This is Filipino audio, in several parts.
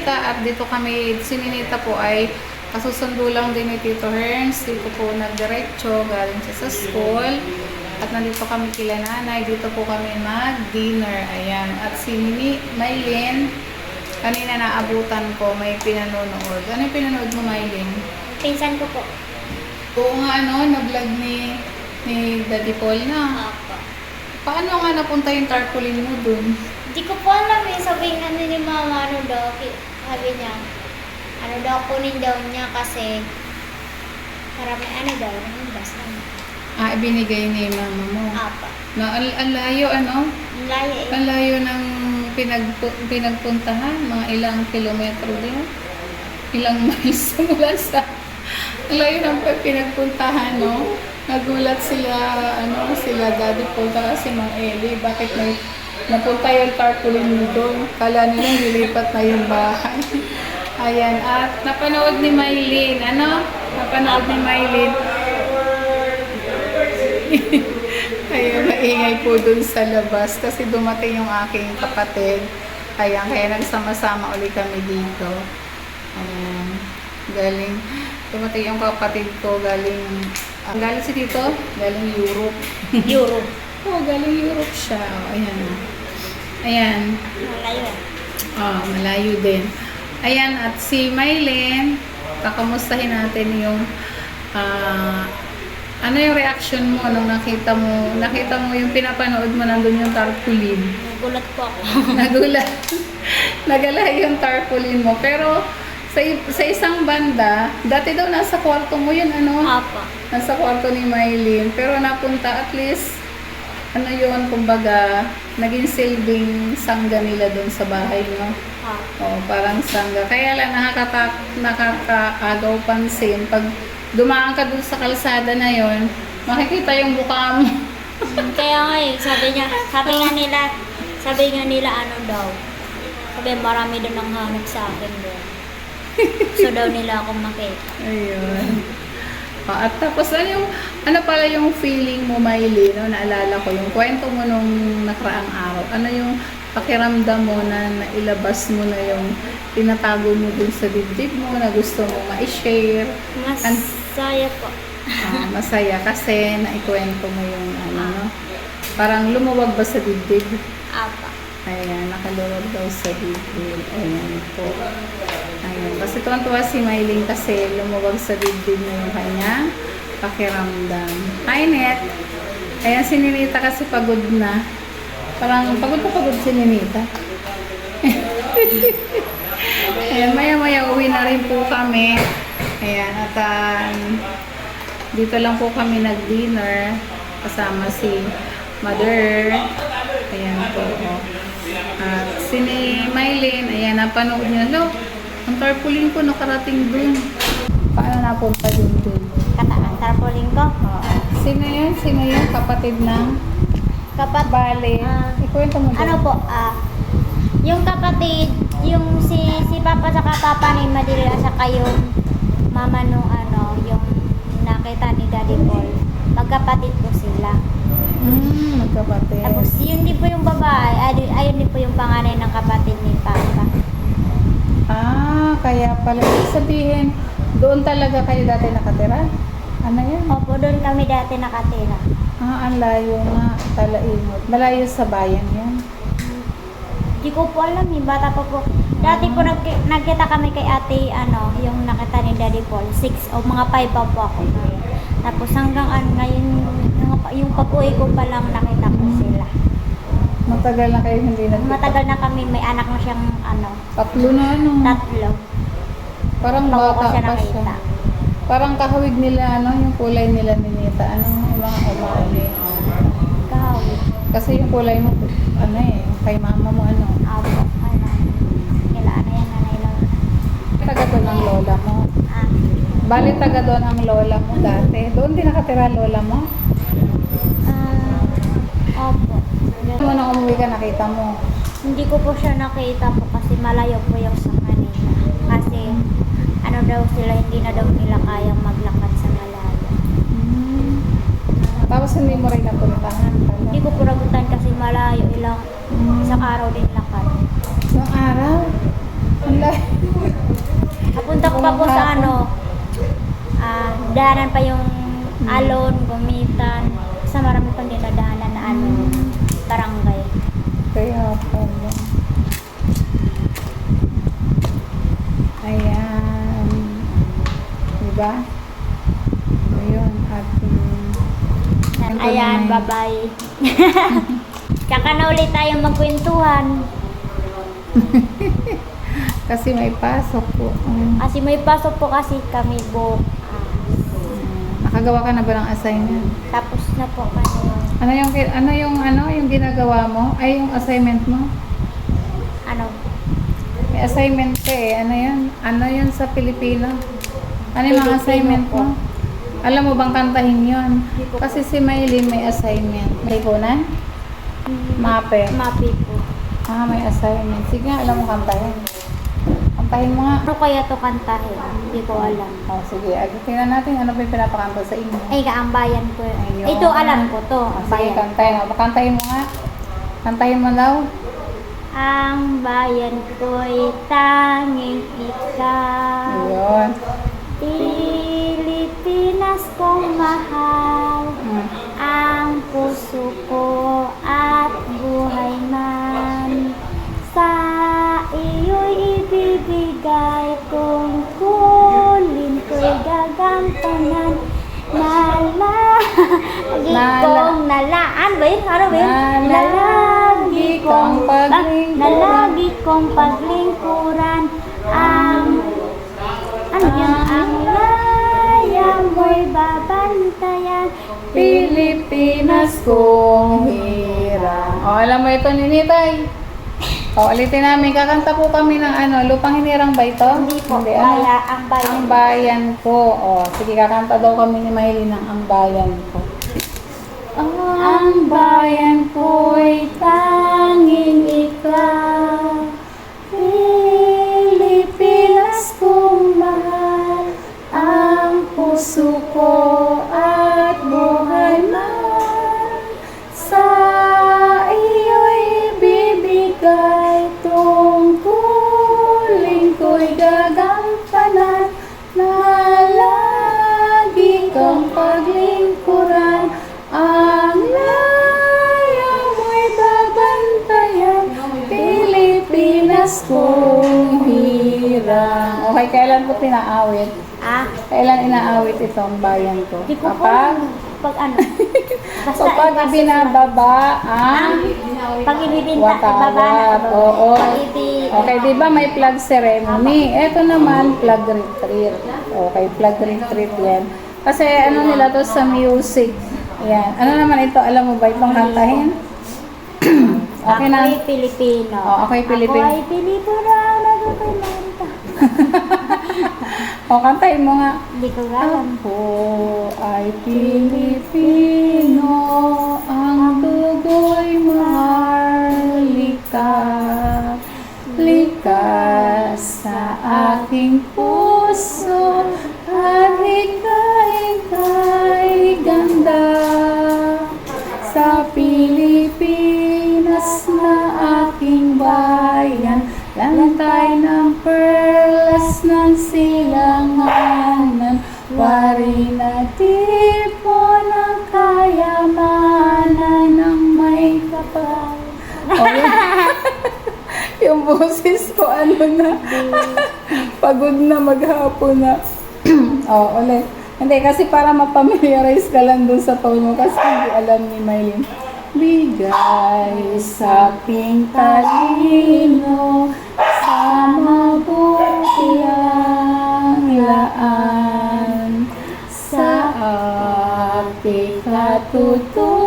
Ninita at dito kami, si Ninita po ay kasusundo lang din ni Tito Herns. Dito po nagdiretso, galing siya sa school. At nandito kami kila nanay, dito po kami mag-dinner. Ayan. At si Mimi, Maylin, kanina naabutan ko, may pinanonood. Ano yung pinanood mo, Maylin? Pinsan ko po. Oo nga, ano, na-vlog ni, ni Daddy Paul na. Opo. Paano nga napunta yung tarpaulin mo dun? Hindi ko po alam eh. Sabi nga ni mama, ano daw, sabi niya, ano daw, kunin daw niya kasi para may ano daw, ano basta. Ah, ibinigay ni mama mo. Apa. Na, al, ang layo, ano? Ang layo eh. Ang layo ng pinagpu, pinagpuntahan, mga ilang kilometro din. Ilang miles mula sa... Ang layo ng pinagpuntahan, no? Nagulat sila, ano, sila Daddy Paul, si Mang Eli. Bakit may napunta yung tarpaulin doon? Kala nila nilipat na yung bahay. Ayan, at napanood ni Maylin, ano? Napanood ni Maylin. Kaya maingay po dun sa labas kasi dumating yung aking kapatid. Kaya, kaya nagsama-sama uli kami dito. Ayan. Galing, dumating yung kapatid ko galing, ah, galing si dito, galing Europe. Euro. Oo, galing Europe siya. Oh, ayan. Ayan. Malayo. Ah, malayo din. Ayan, at si Mylene, kakamustahin natin yung ah, ano yung reaction mo nung nakita mo, nakita mo yung pinapanood mo nandun yung tarpaulin. Nagulat po ako. Nagulat. Nagala yung tarpaulin mo. Pero sa, sa isang banda, dati daw nasa kwarto mo yun, ano? Apa. Nasa kwarto ni Mylene. Pero napunta at least, ano yun, kumbaga, naging silbing sangga nila doon sa bahay, no? Apa. Oo, parang sangga. Kaya lang nakakata nakakaagaw pansin. Pag dumaan ka dun sa kalsada na yon, makikita yung mukha mo. Kaya nga eh, sabi niya, sabi nga nila, sabi nga nila ano daw, sabi marami daw nang hanap sa akin doon. So daw nila ako makita. Ayun. O, at tapos, ano yung, ano pala yung feeling mo, Miley, no? Naalala ko, yung kwento mo nung nakaraang araw. Ano yung pakiramdam mo na nailabas mo na yung tinatago mo dun sa dibdib mo na gusto mo ma-share? Masaya po. Ah, masaya kasi naikwento mo yung ano, no? Parang lumuwag ba sa dibdib? Apa. Ayan, nakaluwag daw sa dibdib. Ayan po. Ayan. Kasi tuwan-tuwa si Mylene kasi lumuwag sa dibdib na yung kanyang pakiramdam. Hi, Net! Ayan, si Ninita kasi pagod na. Parang pagod pa pagod si Ninita. Ayan, maya-maya uwi na rin po kami. Ayan, at ah, dito lang po kami nag-dinner kasama si Mother. Ayan po. Oh. At si Mylene, ayan, napanood niya. Lo, ang tarpaulin ko nakarating dun. Paano napunta dun dun? Kataan tarpaulin ko. Oo. Sino yan? Sino yan? Kapatid ng Kapat, Bale. Ah, Ikwento mo dun. ano po, ah, yung kapatid, yung si si Papa sa Papa ni Madila saka yung mama nung ano, yung nakita ni Daddy Paul. Magkapatid po sila. Hmm, magkapatid. Tapos yun din po yung babae, ay- ayun din po yung panganay ng kapatid ni Papa. Ah, kaya pala. Ibig sabihin, doon talaga kayo dati nakatira? Ano yan? Opo, doon kami dati nakatira. Ah, ang layo nga. Talaimot. Malayo sa bayan yan. Hindi ko po alam eh, bata pa po. Dati po nag nagkita kami kay ate, ano, yung nakita ni Daddy Paul, 6 o mga 5 pa po ako. Tapos hanggang ano, ngayon, yung, yung pag-uwi ko pa lang nakita ko. Matagal na kayo hindi nagkita. Matagal na kami, may anak na siyang ano, Tatlo na ano. tatlo. Parang Bago bata siya pa siya. nakita. Parang kahawig nila, ano, yung kulay nila ni Nita. Ano, yung mga umali. Kahawi. Kasi yung kulay mo, ano eh, kay mama mo, ano. Apo, ano, kila ano yan, nanay lang. Taga doon ang lola mo. Ah, Bali, taga doon ang lola mo dati. Doon din nakatira lola mo. Mo nang umuwi ka, nakita mo. Hindi ko po siya nakita po kasi malayo po yung sa kanila. Kasi ano daw sila, hindi na daw nila kayang maglakad sa malayo. Hmm. Tapos hindi mo rin napuntahan pala. Hindi ko po ragutan kasi malayo, ilang isang araw din lakad. Isang araw? Ang layo. daanan pa yung alon, gumitan. Sa marami pang dinadaanan na ano, barangay. Kaya pala. Ayan. Diba? Ito Ayan, bye-bye. Tsaka na ulit tayo magkwentuhan. Kasi may pasok po. Um, Kasi may pasok po kasi kami bukas. nakagawa ka na ba ng assignment? Tapos na po kami. Ano yung ki- ano yung ano yung ginagawa mo? Ay yung assignment mo? Ano? May assignment ka eh. Ano yun? Ano yun sa Pilipino? Ano yung mga assignment po. mo? Alam mo bang kantahin yun? Kasi si Maylin may assignment. May kunan? Mape. Mapi po. Ah, may assignment. Sige nga, alam mo kantahin. Kantahin mo nga. Ano kaya to kantahin? Hindi ko alam. Oh, sige. Ag- Tingnan natin ano ba yung pinapakanta sa inyo. Ay, kaambayan ko. Ayun. Ito alam ko to. Oh, sige, kantahin mo. Kantahin mo nga. Kantahin mo daw. Ang bayan ko'y tanging ikaw. Ayun. Pilipinas kong mahal. Ang puso ko at buhay man. Sa iyo'y ibibigay kung kulin ko'y gagampanan. Nalagi Nala- kong nalaan ba yun? Ano ba yun? Nalagi kong paglingkuran. Ah, Nalagi kong paglingkuran. Ang ano yun? Ang babantayan. Pilipinas kong hirang. O, alam mo ito, Ninitay. O, ulitin namin. Kakanta po kami ng ano, lupang hinirang ba ito? Hindi po, ano? baya, ang bayan. Ang bayan ko. O, sige, kakanta daw kami ni Maylin ng Ang Bayan Ko. Ang bayan ko'y tanging ikaw. Pilipinas kong mahal. Ang puso ko Okay, kailan ko pinaawit? Ah, Kailan inaawit itong bayan ko? di ko po Kapag? pag ano. Basta Kapag ibasa- ibinababa ang Pag ibibinta, watawat. Oo. Pag ibi, Okay, di ba may flag ceremony? Ito naman, flag retreat. Okay, flag retreat yan. Kasi ano nila to sa music. Yan. Ano naman ito? Alam mo ba itong kantahin? okay na. Ako'y Pilipino. Oh, ako'y Pilipino. Ako'y Pilipino. Nagkakay Marita. O, kantahin mo nga. Hindi ko alam. Ako ay Pilipino, ang dugo'y maharlika. Likas sa aking puso, wari na tipo ng kayamanan ng may kapal. Oh, yun. yung boses ko, ano na, pagod na maghapon na. oh, ulit. Hindi, kasi para mapamiliarize ka lang dun sa tone mo kasi hindi alam ni Maylin. Bigay sa aking talino sa mabuti ang laan aking katutubo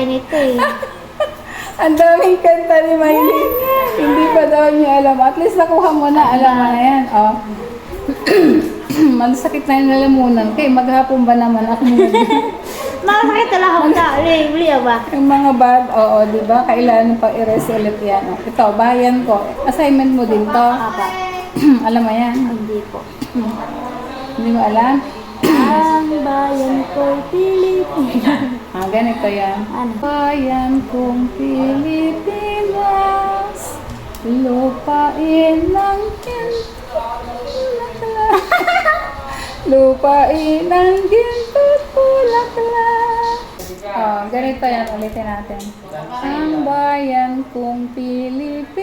tayo nito eh. Ang daming kanta ni Miley. Hindi pa daw niya alam. At least nakuha mo na. Alam mo na yan. Oh. Masakit na yung lalamunan. Kaya maghapon ba naman ako Makasakit talaga ako na. Uli, uli ba? Yung mga bad, oo, di ba? Kailangan pa i-erase ulit yan. Oh. Ito, bayan ko. Assignment mo din to. Alam mo yan? Hindi po. Hindi mo alam? Ang bayan ko'y Pilipinas. Ah, ganito yan. Ano? Bayan kong Pilipinas, lupain ng ginto. lupain ng ginto't bulaklak. Oh, ganito yan. Ulitin natin. Ang bayan kong Pilipinas,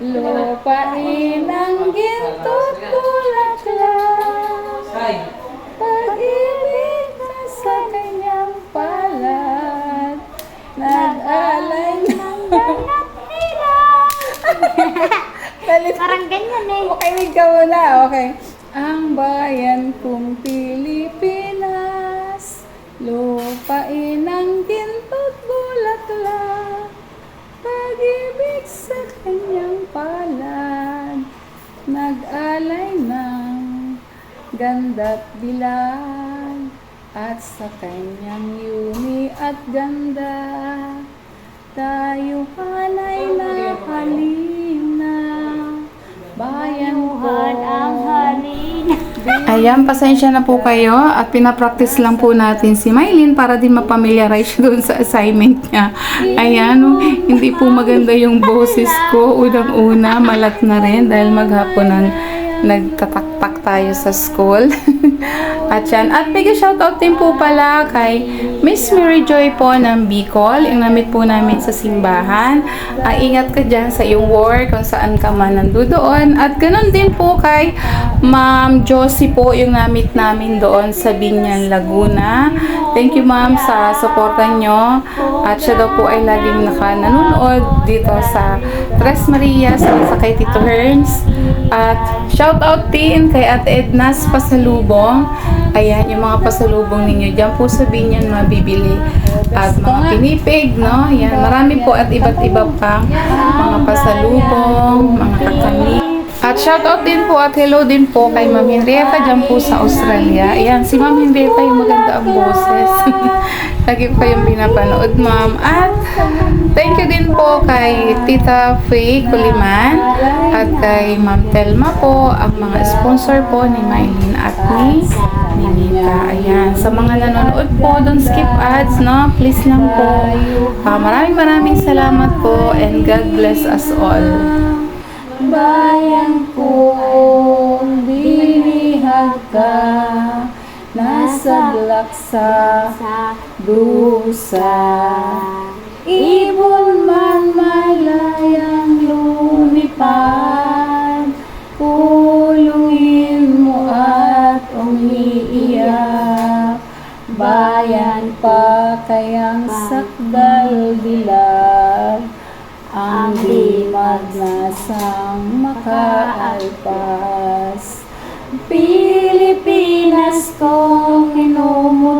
lupain ng ginto't bulaklak. Parang ganyan eh. Okay, ka muna. Okay. Ang bayan kong Pilipinas, lupain ng ginto't bulaklak, pag-ibig sa kanyang palad, nag-alay ng ganda't bilag, at sa kanyang yumi at ganda, tayo halay na halina, bayan. Yuhan ang halina. Ayan, pasensya na po kayo at pinapractice lang po natin si Mylene para din mapamiliarize siya doon sa assignment niya. Ayan, hindi po maganda yung boses ko. Unang-una, malat na rin dahil maghapon ang nagtataktak tayo sa school. at yan. At big shoutout din po pala kay Miss Mary Joy po ng Bicol. Yung namit po namin sa simbahan. Ah, ingat ka dyan sa iyong work kung saan ka man nandoon. At ganun din po kay Ma'am Josie po yung namit namin doon sa Binyan, Laguna. Thank you ma'am sa suporta nyo. At siya daw po ay laging nakananood dito sa Tres Marias sa kay Tito Herns. At shout out din kay Ate Edna's Pasalubong. Ayan, yung mga pasalubong ninyo. Diyan po sa Binyan mabibili. At mga pinipig, no? Ayan, marami po at iba't iba pang mga pasalubong, mga kakami. At shoutout din po at hello din po kay Ma'am Henrietta dyan po sa Australia. Ayan, si Ma'am Henrietta yung maganda ang boses. Lagi ko kayong pinapanood, Ma'am. At thank you din po kay Tita Faye Kuliman at kay Ma'am Telma po, ang mga sponsor po ni Mylene at ni Ninita. Ayan, sa mga nanonood po, don't skip ads, no? Please lang po. Ah, maraming maraming salamat po and God bless us all. Bayan kong binihag ka, nasa laksa, Sa dusa. Ibon man malayang lumipad, pulungin mo at umiiyak. Bayan pa kayang sakdal bilag, ang di magnasang makaalpas. Pilipinas kong inumutya,